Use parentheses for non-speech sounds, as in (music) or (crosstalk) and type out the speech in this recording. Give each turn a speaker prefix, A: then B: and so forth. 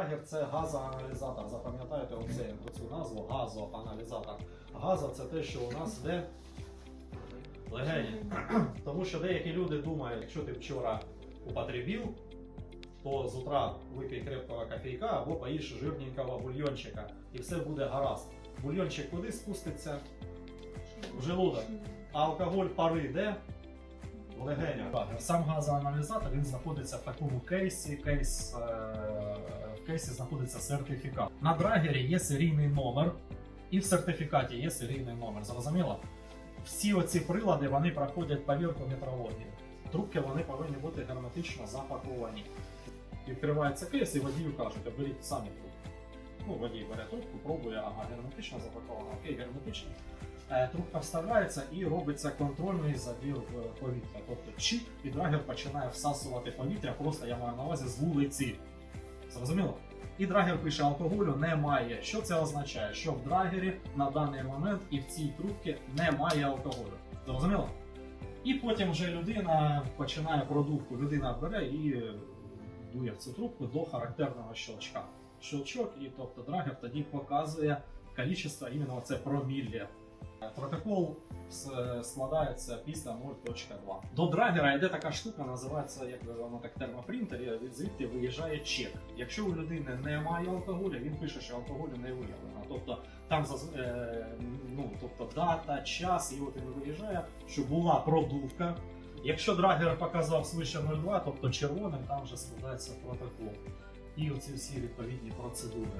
A: Драгер це газоаналізатор. Запам'ятайте оцю назву газоаналізатор. Газа це те, що у нас де легені. (clears throat) Тому що деякі люди думають, якщо ти вчора употребив, то з утра випий крепкого кофейка або поїж жирненького бульйончика, і все буде гаразд. Бульйончик куди спуститься? В желудок. А алкоголь пари де? В легенях. Сам газоаналізатор він знаходиться в такому кейсі. Кейс, е, в кейсі знаходиться сертифікат. На драгері є серійний номер, і в сертифікаті є серійний номер. Зрозуміло? Всі оці прилади вони проходять повірку метрології. Трубки вони повинні бути герметично запаковані. Відкривається кейс і водію кажуть, оберіть самі трубку. Ну, водій бере трубку, пробує, ага, герметично запакована, окей, герметично. Е, Трубка вставляється і робиться контрольний забір повітря. Тобто чіп і драгер починає всасувати повітря, просто я маю на увазі з вулиці. Зрозуміло? І драгер пише, алкоголю немає. Що це означає? Що в драгері на даний момент і в цій трубці немає алкоголю. Зрозуміло? І потім вже людина починає продувку. Людина бере і дує в цю трубку до характерного щелчка. Щелчок, і тобто драгер тоді показує кількість іменно це промілля. Протокол складається після 0.2. До драгера йде така штука, називається як воно так термопринтер, і звідти виїжджає чек. Якщо у людини немає алкоголю, він пише, що алкоголю не виявлено. Тобто там е, ну, тобто дата, час, і от він виїжджає, що була продувка. Якщо драгер показав свише 0,2, тобто червоним, там вже складається протокол. І оці всі відповідні процедури.